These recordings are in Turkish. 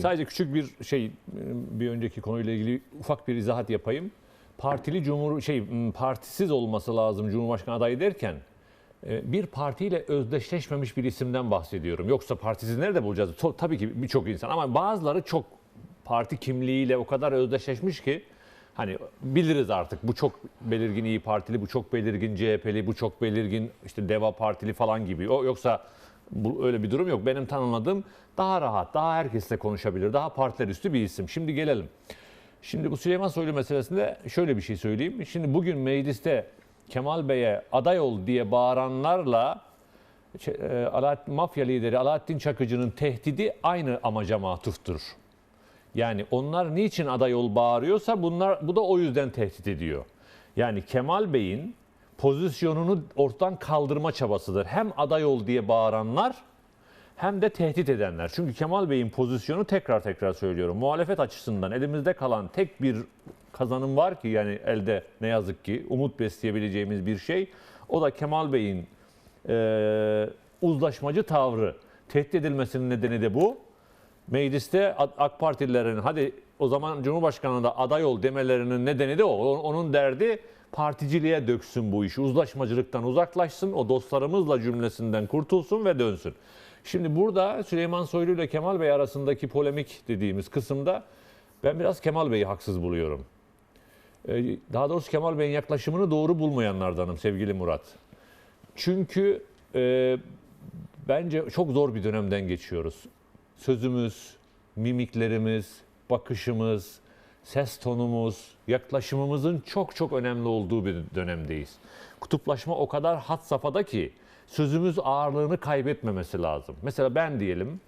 Sadece küçük bir şey bir önceki konuyla ilgili ufak bir izahat yapayım. Partili cumhur şey partisiz olması lazım Cumhurbaşkanı adayı derken e, bir partiyle özdeşleşmemiş bir isimden bahsediyorum. Yoksa partisiz nerede bulacağız? Tabii ki birçok insan ama bazıları çok parti kimliğiyle o kadar özdeşleşmiş ki hani biliriz artık bu çok belirgin iyi Partili, bu çok belirgin CHP'li, bu çok belirgin işte Deva Partili falan gibi. O yoksa bu öyle bir durum yok. Benim tanımladığım daha rahat, daha herkesle konuşabilir, daha partiler üstü bir isim. Şimdi gelelim. Şimdi bu Süleyman Soylu meselesinde şöyle bir şey söyleyeyim. Şimdi bugün mecliste Kemal Bey'e aday ol diye bağıranlarla e, Alaaddin, mafya lideri Alaaddin Çakıcı'nın tehdidi aynı amaca matuftur. Yani onlar niçin aday ol bağırıyorsa bunlar bu da o yüzden tehdit ediyor. Yani Kemal Bey'in pozisyonunu ortadan kaldırma çabasıdır. Hem aday ol diye bağıranlar hem de tehdit edenler. Çünkü Kemal Bey'in pozisyonu tekrar tekrar söylüyorum. Muhalefet açısından elimizde kalan tek bir kazanım var ki yani elde ne yazık ki umut besleyebileceğimiz bir şey. O da Kemal Bey'in eee, uzlaşmacı tavrı. Tehdit edilmesinin nedeni de bu. Mecliste AK Partililerin hadi o zaman Cumhurbaşkanı'na aday ol demelerinin nedeni de. O- Onun derdi particiliğe döksün bu işi. Uzlaşmacılıktan uzaklaşsın. O dostlarımızla cümlesinden kurtulsun ve dönsün. Şimdi burada Süleyman Soylu ile Kemal Bey arasındaki polemik dediğimiz kısımda ben biraz Kemal Bey'i haksız buluyorum. Ee, Daha doğrusu Kemal Bey'in yaklaşımını doğru bulmayanlardanım sevgili Murat. Çünkü e, bence çok zor bir dönemden geçiyoruz. Sözümüz, mimiklerimiz, bakışımız, ses tonumuz, yaklaşımımızın çok çok önemli olduğu bir dönemdeyiz. Kutuplaşma o kadar hat safhada ki sözümüz ağırlığını kaybetmemesi lazım. Mesela ben diyelim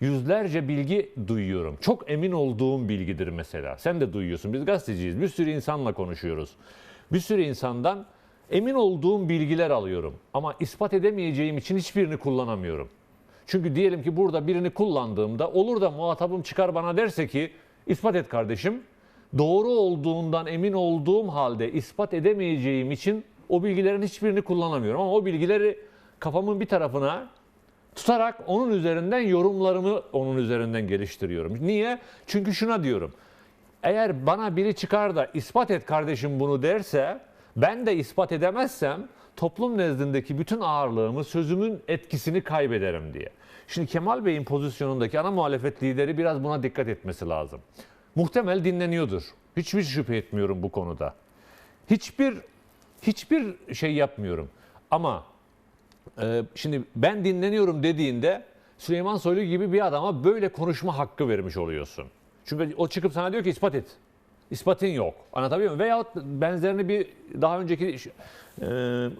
yüzlerce bilgi duyuyorum. Çok emin olduğum bilgidir mesela. Sen de duyuyorsun. Biz gazeteciyiz. Bir sürü insanla konuşuyoruz. Bir sürü insandan emin olduğum bilgiler alıyorum. Ama ispat edemeyeceğim için hiçbirini kullanamıyorum. Çünkü diyelim ki burada birini kullandığımda olur da muhatabım çıkar bana derse ki ispat et kardeşim. Doğru olduğundan emin olduğum halde ispat edemeyeceğim için o bilgilerin hiçbirini kullanamıyorum. Ama o bilgileri kafamın bir tarafına tutarak onun üzerinden yorumlarımı onun üzerinden geliştiriyorum. Niye? Çünkü şuna diyorum. Eğer bana biri çıkar da ispat et kardeşim bunu derse ben de ispat edemezsem toplum nezdindeki bütün ağırlığımı sözümün etkisini kaybederim diye. Şimdi Kemal Bey'in pozisyonundaki ana muhalefet lideri biraz buna dikkat etmesi lazım. Muhtemel dinleniyordur. Hiçbir şüphe etmiyorum bu konuda. Hiçbir hiçbir şey yapmıyorum. Ama ee, şimdi ben dinleniyorum dediğinde Süleyman Soylu gibi bir adama böyle konuşma hakkı vermiş oluyorsun. Çünkü o çıkıp sana diyor ki ispat et. İspatın yok. Anlatabiliyor muyum? Veyahut benzerini bir daha önceki e,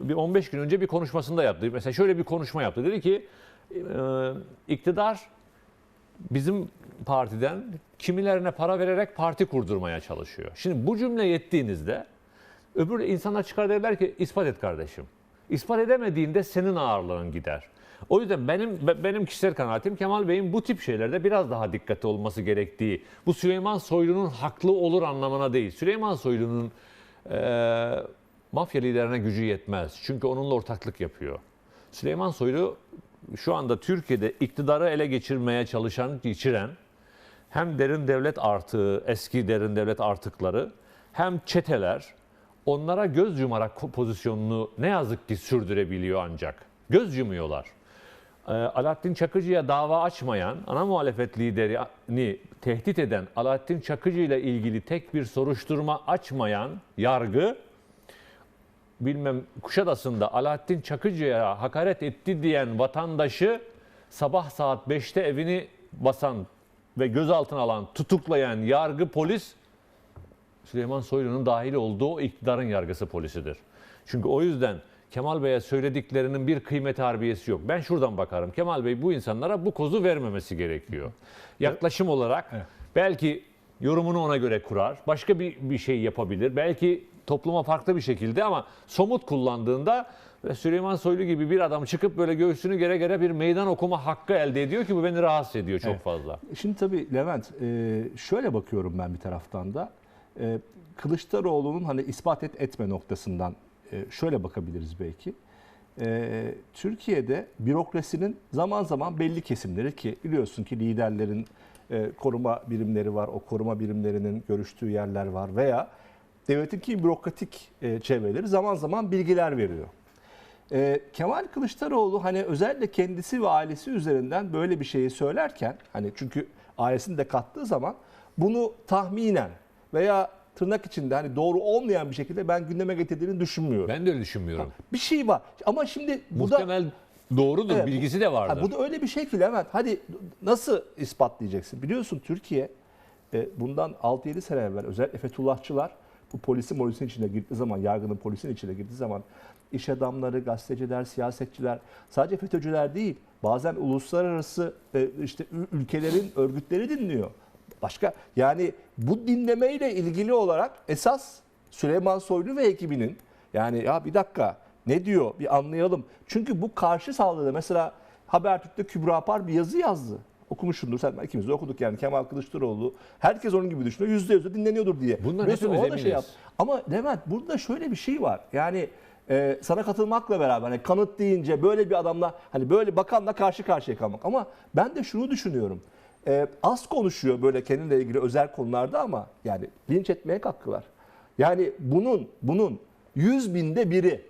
bir 15 gün önce bir konuşmasında yaptı. Mesela şöyle bir konuşma yaptı. Dedi ki e, iktidar bizim partiden kimilerine para vererek parti kurdurmaya çalışıyor. Şimdi bu cümle yettiğinizde öbür insanlar çıkar derler ki ispat et kardeşim. İspat edemediğinde senin ağırlığın gider. O yüzden benim be- benim kişisel kanaatim Kemal Bey'in bu tip şeylerde biraz daha dikkatli olması gerektiği. Bu Süleyman Soylu'nun haklı olur anlamına değil. Süleyman Soylu'nun eee mafya liderine gücü yetmez. Çünkü onunla ortaklık yapıyor. Süleyman Soylu şu anda Türkiye'de iktidarı ele geçirmeye çalışan, geçiren hem derin devlet artığı, eski derin devlet artıkları hem çeteler onlara göz yumarak pozisyonunu ne yazık ki sürdürebiliyor ancak. Göz yumuyorlar. Ee, Alaaddin Çakıcı'ya dava açmayan, ana muhalefet liderini tehdit eden Alaaddin Çakıcı ile ilgili tek bir soruşturma açmayan yargı bilmem Kuşadası'nda Alaaddin Çakıcı'ya hakaret etti diyen vatandaşı sabah saat 5'te evini basan ve gözaltına alan, tutuklayan yargı polis Süleyman Soylu'nun dahil olduğu iktidarın yargısı polisidir. Çünkü o yüzden Kemal Bey'e söylediklerinin bir kıymet harbiyesi yok. Ben şuradan bakarım. Kemal Bey bu insanlara bu kozu vermemesi gerekiyor. Yaklaşım olarak belki yorumunu ona göre kurar. Başka bir, bir şey yapabilir. Belki topluma farklı bir şekilde ama somut kullandığında ve Süleyman Soylu gibi bir adam çıkıp böyle göğsünü gere gere bir meydan okuma hakkı elde ediyor ki bu beni rahatsız ediyor çok Evet. fazla. Şimdi tabii Levent e, şöyle bakıyorum ben bir taraftan da. E, Kılıçdaroğlu'nun hani ispat et etme noktasından şöyle bakabiliriz belki. E, Türkiye'de bürokrasinin zaman zaman belli kesimleri ki biliyorsun ki liderlerin e, koruma birimleri var. O koruma birimlerinin görüştüğü yerler var veya devletin ki bürokratik e, çevreleri zaman zaman bilgiler veriyor. E, Kemal Kılıçdaroğlu hani özellikle kendisi ve ailesi üzerinden böyle bir şeyi söylerken hani çünkü ailesini de kattığı zaman bunu tahminen veya tırnak içinde hani doğru olmayan bir şekilde ben gündeme getirdiğini düşünmüyorum. Ben de öyle düşünmüyorum. Bir şey var ama şimdi bu da Muhtemel doğrudur, Evet, bu- bilgisi de vardır. Ha, bu da öyle bir şey ki Levent. Hadi nasıl ispatlayacaksın? Biliyorsun Türkiye e, bundan 6-7 sene evvel özellikle Fethullahçılar bu polisin polisin içine girdiği zaman, yargının polisin içine girdiği zaman iş adamları, gazeteciler, siyasetçiler sadece FETÖ'cüler değil bazen uluslararası e, işte ül- ülkelerin örgütleri dinliyor. Başka yani bu dinlemeyle ilgili olarak esas Süleyman Soylu ve ekibinin yani ya bir dakika ne diyor bir anlayalım. Çünkü bu karşı saldırıda mesela Habertürk'te Kübra Par bir yazı yazdı. Okumuşsundur sen ikimiz de okuduk yani Kemal Kılıçdaroğlu. Herkes onun gibi düşünüyor. Yüzde yüzde dinleniyordur diye. Bundan Mesela hepimiz eminiz. şey yap- Ama Levent burada şöyle bir şey var. Yani e, sana katılmakla beraber hani kanıt deyince böyle bir adamla hani böyle bakanla karşı karşıya kalmak. Ama ben de şunu düşünüyorum. E, az konuşuyor böyle kendinle ilgili özel konularda ama yani linç etmeye kalktılar. Yani bunun bunun 100 binde biri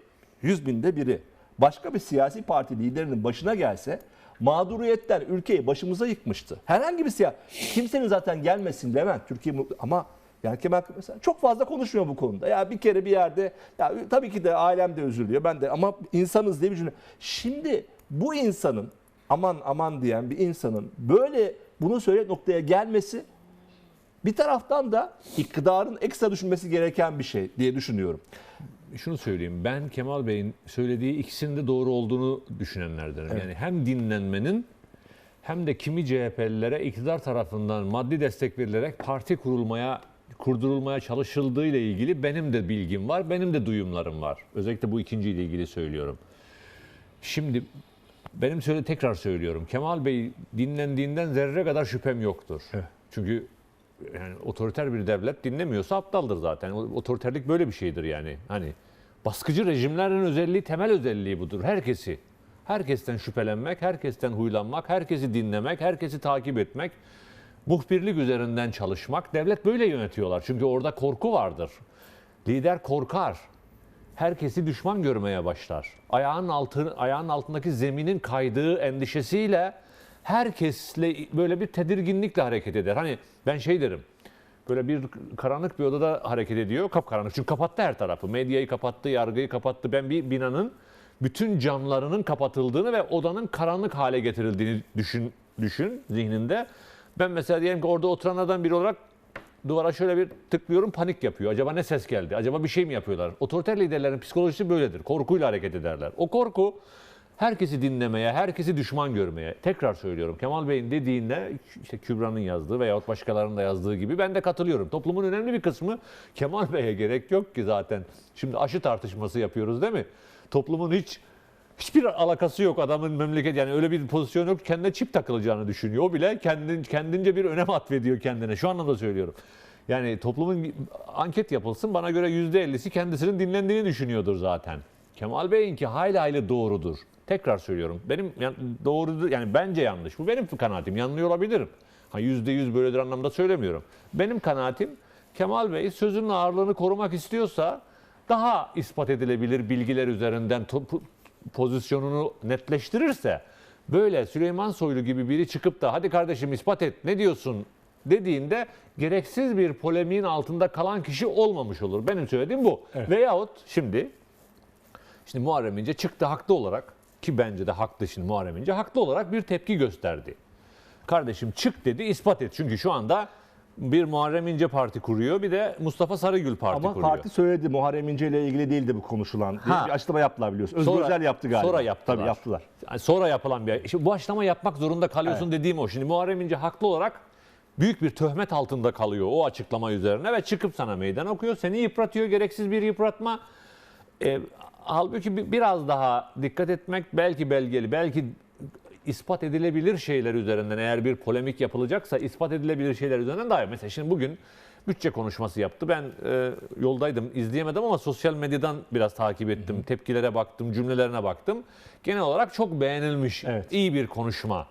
100 binde biri başka bir siyasi parti liderinin başına gelse mağduriyetten ülkeyi başımıza yıkmıştı. Herhangi bir siyasi kimsenin zaten gelmesin Levent Türkiye ama yani Kemal mesela çok fazla konuşmuyor bu konuda. Ya bir kere bir yerde ya tabii ki de ailem de üzülüyor ben de ama insanız diye bir cümle. Şimdi bu insanın aman aman diyen bir insanın böyle bunu söyle noktaya gelmesi bir taraftan da iktidarın ekstra düşünmesi gereken bir şey diye düşünüyorum. Şunu söyleyeyim. Ben Kemal Bey'in söylediği ikisinin de doğru olduğunu düşünenlerdenim. Yani hem dinlenmenin hem de kimi CHP'lilere iktidar tarafından maddi destek verilerek parti kurulmaya kurdurulmaya çalışıldığı ile ilgili benim de bilgim var, benim de duyumlarım var. Özellikle bu ikinciyle ilgili söylüyorum. Şimdi benim söyle tekrar söylüyorum. Kemal Bey dinlendiğinden zerre kadar şüphem yoktur. Evet. Çünkü yani otoriter bir devlet dinlemiyorsa aptaldır zaten. Otoriterlik böyle bir şeydir yani. Hani baskıcı rejimlerin özelliği, temel özelliği budur. Herkesi, herkesten şüphelenmek, herkesten huylanmak, herkesi dinlemek, herkesi takip etmek, muhbirlik üzerinden çalışmak. Devlet böyle yönetiyorlar. Çünkü orada korku vardır. Lider korkar. Herkesi düşman görmeye başlar. Ayağının altı, ayağının altındaki zeminin kaydığı endişesiyle herkesle böyle bir tedirginlikle hareket eder. Hani ben şey derim. Böyle bir karanlık bir odada hareket ediyor. Kapkaranlık. Çünkü kapattı her tarafı. Medyayı kapattı, yargıyı kapattı. Ben bir binanın bütün camlarının kapatıldığını ve odanın karanlık hale getirildiğini düşün, düşün zihninde. Ben mesela diyelim ki orada oturanlardan biri olarak duvara şöyle bir tıklıyorum panik yapıyor. Acaba ne ses geldi? Acaba bir şey mi yapıyorlar? Otoriter liderlerin psikolojisi böyledir. Korkuyla hareket ederler. O korku herkesi dinlemeye, herkesi düşman görmeye. Tekrar söylüyorum. Kemal Bey'in dediğinde işte Kübra'nın yazdığı veyahut başkalarının da yazdığı gibi ben de katılıyorum. Toplumun önemli bir kısmı Kemal Bey'e gerek yok ki zaten. Şimdi aşı tartışması yapıyoruz değil mi? Toplumun hiç Hiçbir alakası yok adamın memleket yani öyle bir pozisyon yok kendine çip takılacağını düşünüyor. O bile kendin, kendince bir önem atfediyor kendine. Şu anlamda söylüyorum. Yani toplumun anket yapılsın bana göre %50'si kendisinin dinlendiğini düşünüyordur zaten. Kemal Bey'inki hayli hayli doğrudur. Tekrar söylüyorum. Benim yan- doğrudur yani bence yanlış. Bu benim kanaatim. Yanılıyor olabilirim. Ha %100 böyledir anlamda söylemiyorum. Benim kanaatim Kemal Bey sözünün ağırlığını korumak istiyorsa daha ispat edilebilir bilgiler üzerinden pozisyonunu netleştirirse böyle Süleyman Soylu gibi biri çıkıp da hadi kardeşim ispat et ne diyorsun dediğinde gereksiz bir polemiğin altında kalan kişi olmamış olur. Benim söylediğim bu. Veyahut şimdi şimdi Muharrem İnce çıktı haklı olarak ki bence de haklı şimdi Muharrem İnce haklı olarak bir tepki gösterdi. Kardeşim çık dedi ispat et. Çünkü şu anda bir Muharrem İnce parti kuruyor bir de Mustafa Sarıgül parti Ama kuruyor. parti söyledi Muharrem İnce ile ilgili değildi bu konuşulan. Ha. Bir açıklama yaptılar biliyorsun. Özgür Özel yaptı galiba. sonra yaptılar. Tabii yaptılar. Yani sonra yapılan bir işte bu açıklama yapmak zorunda kalıyorsun dediğim o. Şimdi Muharrem İnce haklı olarak büyük bir töhmet altında kalıyor o açıklama üzerine ve çıkıp sana meydan okuyor. Seni yıpratıyor gereksiz bir yıpratma. E, halbuki bi- biraz daha dikkat etmek belki belgeli, belki ispat edilebilir şeyler üzerinden eğer bir polemik yapılacaksa ispat edilebilir şeyler üzerinden daha iyi. Mesela şimdi bugün bütçe konuşması yaptı. Ben e, yoldaydım, izleyemedim ama sosyal medyadan biraz takip ettim. Tepkilere baktım, cümlelerine baktım. Genel olarak çok beğenilmiş, Evet. iyi bir konuşma.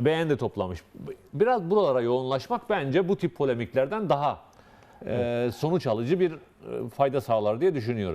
Beğen de toplamış. Biraz buralara yoğunlaşmak bence bu tip polemiklerden daha e, sonuç alıcı bir e, fayda sağlar diye düşünüyorum.